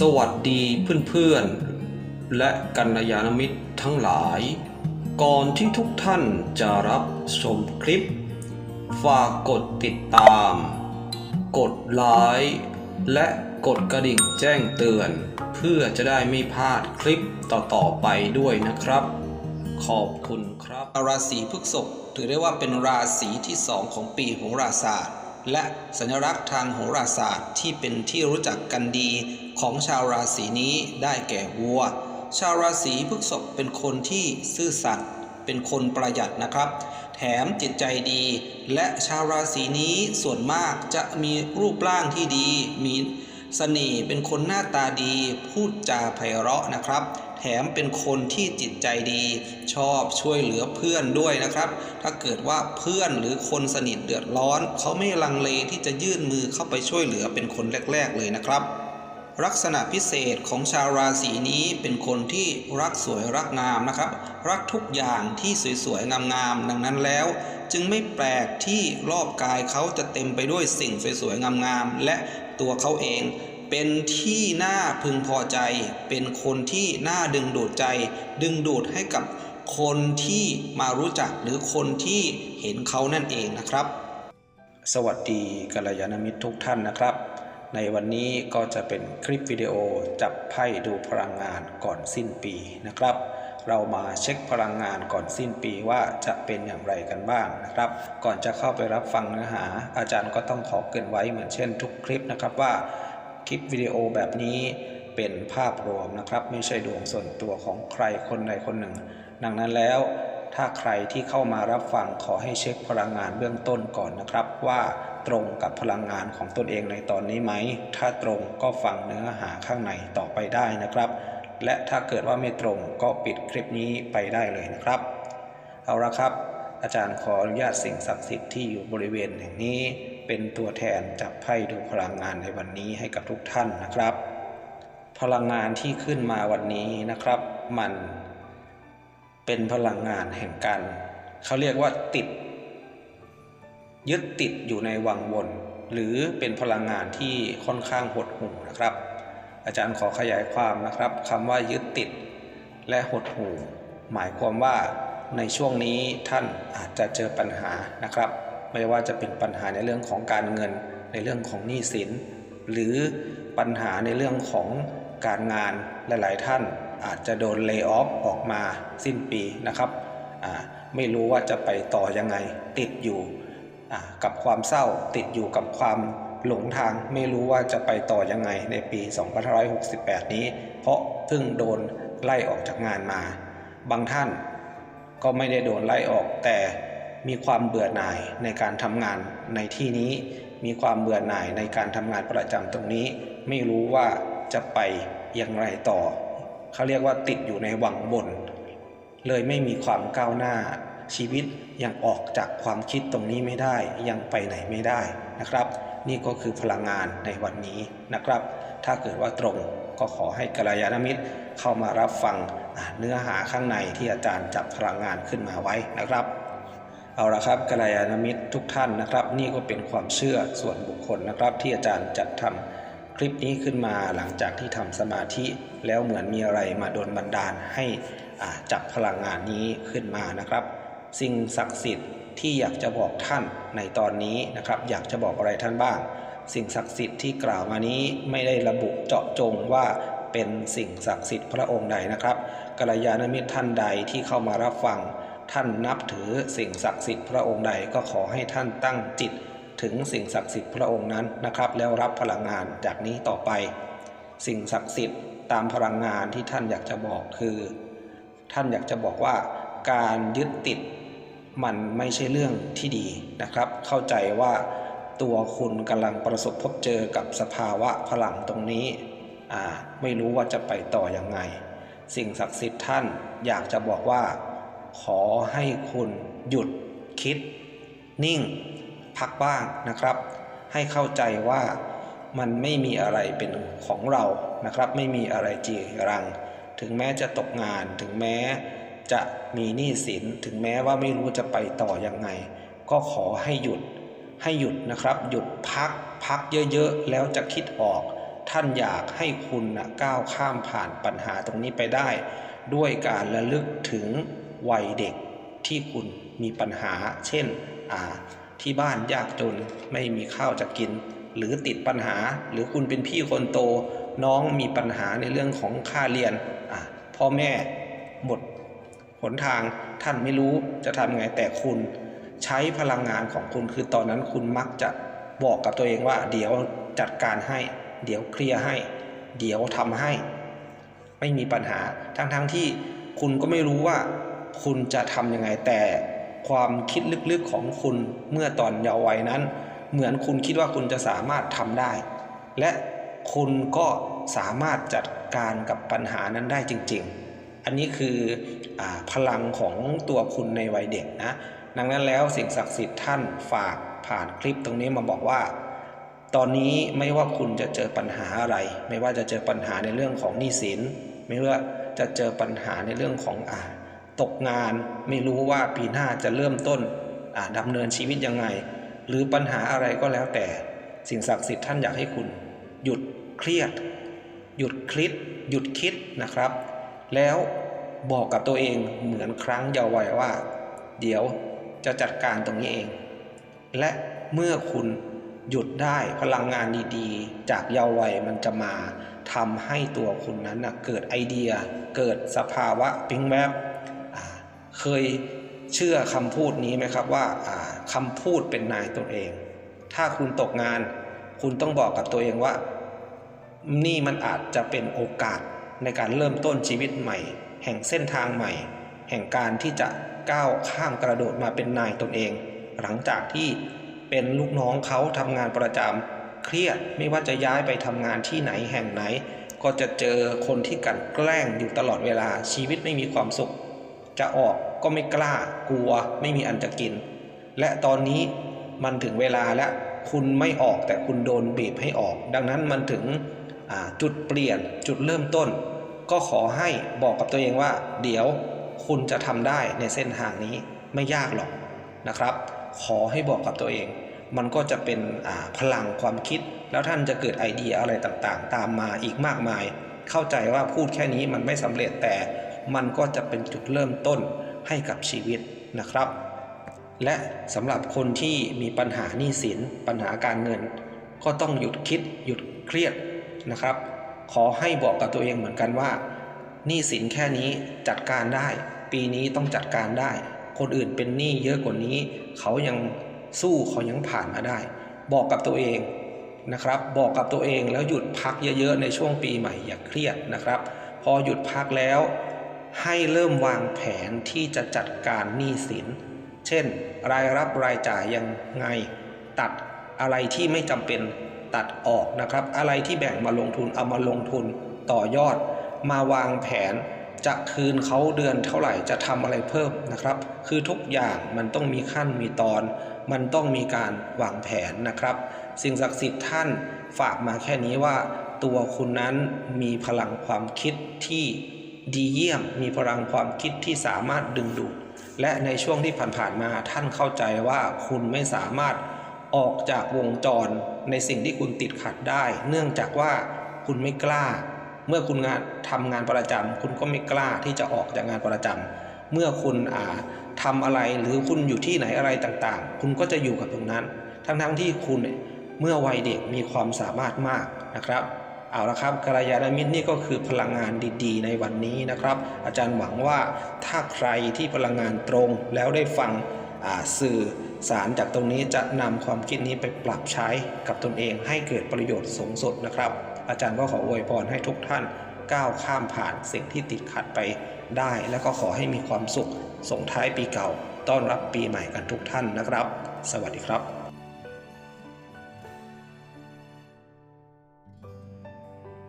สวัสดีเพื่อนๆ และกัลยาณมิตรทั้งหลาย ก่อนที่ทุกท่านจะรับชมคลิป ฝากกดติดตาม กดไลค์และกดกระดิ่งแจ้งเตือน เพื่อจะได้ไม่พลาดคลิปต่อๆไปด้วยนะครับ ขอบคุณครับ ราศีพฤษภถือได้ว่าเป็นราศีที่สองของปีโหราศาสตร์ และสัญลักษณ์ทางโหราศาสตร์ที่เป็นที่รู้จักกันดีของชาวราศีนี้ได้แก่วัว ชาวราศีพฤษภเป็นคนที่ซื่อสัตย์เป็นคนประหยัดนะครับ แถมจิตใจดี และชาวราศีนี้ส่วนมากจะมีรูปร่างที่ดีมี สน่ห์เป็นคนหน้าตาดี พูดจาไพเราะนะครับ แถมเป็นคนที่จิตใจดี ชอบช่วยเหลือเพื่อนด้วยนะครับ ถ้าเกิดว่าเพื่อนหรือคนสนิทเดือดร้อน เขาไม่ลังเลที่จะยื่นมือเข้าไปช่วยเหลือเป็นคนแรก ๆ เลยนะครับลักษณะพิเศษของชาวราศีนี้เป็นคนที่รักสวยรักงามนะครับ รักทุกอย่างที่สวยๆงามๆดังนั้นแล้ว จึงไม่แปลกที่รอบกายเขาจะเต็มไปด้วยสิ่งสวยๆงามๆและ ตัวเขาเอง เป็นที่น่าพึงพอใจ เป็นคนที่น่าดึงดูดใจ ดึงดูดให้กับคนที่มารู้จักหรือคนที่เห็นเขานั่นเองนะครับ สวัสดีกัลยาณมิตรทุกท่านนะครับ ในวันนี้ก็จะเป็นคลิปวิดีโอจับไพ่ดูพลังงานก่อนสิ้นปีนะครับ เรามาเช็คพลังงานก่อนสิ้นปีว่าจะเป็นอย่างไรกันบ้างนะครับ ก่อนจะเข้าไปรับฟังเนื้อหา อาจารย์ก็ต้องขอเกินไว้เหมือนเช่นทุกคลิปนะครับว่าคลิปวิดีโอแบบนี้เป็นภาพรวมนะครับ ไม่ใช่ดวงส่วนตัวของใครคนใดคนหนึ่ง ดังนั้นแล้วถ้าใครที่เข้ามารับฟังขอให้เช็คพลังงานเบื้องต้นก่อนนะครับ ว่าตรงกับพลังงานของตนเองในตอนนี้ไหม ถ้าตรงก็ฟังเนื้อหาข้างในต่อไปได้นะครับ และถ้าเกิดว่าไม่ตรงก็ปิดคลิปนี้ไปได้เลยนะครับ เอาละครับ อาจารย์ขออนุญาตสิ่งศักดิ์สิทธิ์ที่อยู่บริเวณแห่งนี้ เป็นตัวแทนจับไพ่ดูพลังงานในวันนี้ให้กับทุกท่านนะครับ พลังงานที่ขึ้นมาวันนี้นะครับ มันเป็นพลังงานแห่งการเขาเรียกว่าติด ยึดติดอยู่ในวังวนหรือเป็นพลังงานที่ค่อนข้างหดหู่นะครับ อาจารย์ขอขยายความนะครับคำว่ายึดติดและหดหู่ หมายความว่าในช่วงนี้ท่านอาจจะเจอปัญหานะครับ ไม่ว่าจะเป็นปัญหาในเรื่องของการเงิน ในเรื่องของหนี้สิน หรือปัญหาในเรื่องของการงานหลาย ๆ ท่านอาจจะโดนเล y o ออฟออกมาสิ้นปีนะครับไม่รู้ว่าจะไปต่อยังไงติดอยู่อ่กับความเศร้าติดอยู่กับความ หลงทางไม่รู้ว่าจะไปต่อยังไงในปี 2568 นี้ เพราะเพิ่งโดนไล่ออกจากงานมา บางท่านก็ไม่ได้โดนไล่ออกแต่มีความเบื่อหน่ายในการทำงานในที่นี้ มีความเบื่อหน่ายในการทำงานประจำตรงนี้ ไม่รู้ว่าจะไปอย่างไรต่อ เขาเรียกว่าติดอยู่ในวังบน เลยไม่มีความก้าวหน้าชีวิตยังออกจากความคิดตรงนี้ไม่ได้ยังไปไหนไม่ได้นะครับ นี่ก็คือพลังงานในวันนี้นะครับ ถ้าเกิดว่าตรงก็ขอให้กัลยาณมิตรเข้ามารับฟังเนื้อหาข้างในที่อาจารย์จับพลังงานขึ้นมาไว้นะครับเอาละครับกัลยาณมิตรทุกท่านนะครับ นี่ก็เป็นความเชื่อส่วนบุคคลนะครับ ที่อาจารย์จัดทำคลิปนี้ขึ้นมาหลังจากที่ทำสมาธิแล้วเหมือนมีอะไรมาโดนบันดาลให้จับพลังงานนี้ขึ้นมานะครับ สิ่งศักดิ์สิทธิ์ ที่อยากจะบอกท่านในตอนนี้นะครับ อยากจะบอกอะไรท่านบ้าง สิ่งศักดิ์สิทธิ์ที่กล่าวมานี้ไม่ได้ระบุเจาะจงว่าเป็นสิ่งศักดิ์สิทธิ์พระองค์ใดนะครับกัลยาณมิตรท่านใดที่เข้ามารับฟัง ท่านนับถือสิ่งศักดิ์สิทธิ์พระองค์ใดก็ขอให้ท่านตั้งจิต ถึงสิ่งศักดิ์สิทธิ์พระองค์นั้นนะครับ แล้วรับพลังงานจากนี้ต่อไป สิ่งศักดิ์สิทธิ์ตามพลังงานที่ท่านอยากจะบอกคือ ท่านอยากจะบอกว่าการยึดติด มันไม่ใช่เรื่องที่ดีนะครับ เข้าใจว่าตัวคุณกำลังประสบพบเจอกับสภาวะพลังตรงนี้ ไม่รู้ว่าจะไปต่ออยังไง สิ่งศักดิ์สิทธิ์ท่านอยากจะบอกว่า ขอให้คุณหยุดคิด นิ่ง พักบ้างนะครับ ให้เข้าใจว่ามันไม่มีอะไรเป็นของเรานะครับ ไม่มีอะไรจีรัง ถึงแม้จะตกงานถึงแม้ จะมีหนี้สินถึงแม้ว่าไม่รู้จะไปต่อยังไง ก็ขอให้หยุดให้หยุดนะครับ หยุดพักพักเยอะๆ แล้วจะคิดออก ท่านอยากให้คุณนะก้าวข้ามผ่านปัญหาตรงนี้ไปได้ ด้วยการระลึกถึงวัยเด็กที่คุณมีปัญหา เช่นที่บ้านยากจนไม่มีข้าวจะกิน หรือติดปัญหา หรือคุณเป็นพี่คนโต น้องมีปัญหาในเรื่องของค่าเรียนพ่อแม่หมด หนทางท่านไม่รู้จะทำไงแต่คุณใช้พลังงานของคุณคือตอนนั้นคุณมักจะบอกกับตัวเองว่า เดี๋ยวจัดการให้ เดี๋ยวเคลียร์ให้ เดี๋ยวทำให้ ไม่มีปัญหาทั้งๆทที่คุณก็ไม่รู้ว่าคุณจะทำยังไงแต่ความคิดลึกๆของคุณเมื่อตอนเยาว์วัยนั้น เหมือนคุณคิดว่าคุณจะสามารถทำได้ และคุณก็สามารถจัดการกับปัญหานั้นได้จริง ๆ นนี้คืออพลังของตัวคุณในวัยเด็กนะดังนั้นแล้วสิ่งศักดิ์สิทธิ์ท่านฝากผ่านคลิปตรงนี้มาบอกว่า ตอนนี้ไม่ว่าคุณจะเจอปัญหาอะไร ไม่ว่าจะเจอปัญหาในเรื่องของหนี้สิน ไม่ว่าจะเจอปัญหาในเรื่องของอ่าตกงานไม่รู้ว่าปีหน้าจะเริ่มต้นอ่าดำเนินชีวิตยังไง หรือปัญหาอะไรก็แล้วแต่ สิ่งศักดิ์สิทธิ์ท่านอยากให้คุณ หยุดเครียด หยุดคิดหยุดคิดนะครับ แล้วบอกกับตัวเองเหมือนครั้งเยาว์วัยว่า เดี๋ยวจะจัดการตรงนี้เอง และเมื่อคุณหยุดได้พลังงานดีๆ จากเยาว์วัยมันจะมาทำให้ตัวคุณนั้นนะเกิดไอเดีย เกิดสภาวะปิ๊งแวบเคยเชื่อคำพูดนี้ไหมครับว่าอ่าคำพูดเป็นนายตัวเอง ถ้าคุณตกงาน คุณต้องบอกกับตัวเองว่า นี่มันอาจจะเป็นโอกาส ในการเริ่มต้นชีวิตใหม่ แห่งเส้นทางใหม่ แห่งการที่จะก้าวข้ามกระโดดมาเป็นนายตนเอง หลังจากที่เป็นลูกน้องเขาทำงานประจำเครียดไม่ว่าจะย้ายไปทำงานที่ไหนแห่งไหน ก็จะเจอคนที่กันแกล้งอยู่ตลอดเวลาชีวิตไม่มีความสุข จะออกก็ไม่กล้ากลัวไม่มีอันจะกิน และตอนนี้มันถึงเวลาแล้วคุณไม่ออกแต่คุณโดนบีบให้ออก ดังนั้นมันถึง จุดเปลี่ยนจุดเริ่มต้น ก็ขอให้บอกกับตัวเองว่า เดี๋ยวคุณจะทำได้ในเส้นทางนี้ไม่ยากหรอกนะครับ ขอให้บอกกับตัวเอง มันก็จะเป็นพลังความคิด แล้วท่านจะเกิดไอเดียอะไรต่างๆ ตามมาอีกมากมาย เข้าใจว่าพูดแค่นี้มันไม่สำเร็จแต่มันก็จะเป็นจุดเริ่มต้นให้กับชีวิตนะครับ และสำหรับคนที่มีปัญหาหนี้สินปัญหาการเงิน ก็ต้องหยุดคิดหยุดเครียด นะครับ ขอให้บอกกับตัวเองเหมือนกันว่าหนี้สินแค่นี้จัดการได้ ปีนี้ต้องจัดการได้ คนอื่นเป็นหนี้เยอะกว่านี้ เขายังสู้เขายังผ่านมาได้ บอกกับตัวเองนะครับ บอกกับตัวเองแล้วหยุดพักเยอะๆในช่วงปีใหม่อย่าเครียดนะครับ พอหยุดพักแล้ว ให้เริ่มวางแผนที่จะจัดการหนี้สิน เช่น รายรับรายจ่ายยังไง ตัดอะไรที่ไม่จำเป็น ตัดออกนะครับ อะไรที่แบ่งมาลงทุนเอามาลงทุนต่อยอด มาวางแผนจะคืนเขาเดือนเท่าไหร่จะทำอะไรเพิ่มนะครับ คือทุกอย่างมันต้องมีขั้นมีตอน มันต้องมีการวางแผนนะครับ สิ่งศักดิ์สิทธิ์ท่านฝากมาแค่นี้ว่า ตัวคุณนั้นมีพลังความคิดที่ดีเยี่ยม มีพลังความคิดที่สามารถดึงดูดและในช่วงที่ผ่านๆมาท่านเข้าใจว่าคุณไม่สามารถ ออกจากวงจรในสิ่งที่คุณติดขัดได้ เนื่องจากว่าคุณไม่กล้า เมื่อคุณงานทำงานประจำคุณก็ไม่กล้าที่จะออกจากงานประจำเมื่อคุณอ่าทำอะไรหรือคุณอยู่ที่ไหนอะไรต่างๆ คุณก็จะอยู่กับตรงนั้น ทั้งๆที่คุณเมื่อวัยเด็กมีความสามารถมากนะครับเอาละครับกัลยาณมิตรนี่ก็คือพลังงานดีๆ ในวันนี้นะครับ อาจารย์หวังว่าถ้าใครที่พลังงานตรงแล้วได้ฟัง สื่อสารจากตรงนี้จะนำความคิดนี้ไปปรับใช้กับตนเองให้เกิดประโยชน์สูงสุดนะครับ อาจารย์ก็ขออวยพรให้ทุกท่านก้าวข้ามผ่านสิ่งที่ติดขัดไปได้ และก็ขอให้มีความสุขส่งท้ายปีเก่า ต้อนรับปีใหม่กันทุกท่านนะครับ สวัสดีครับ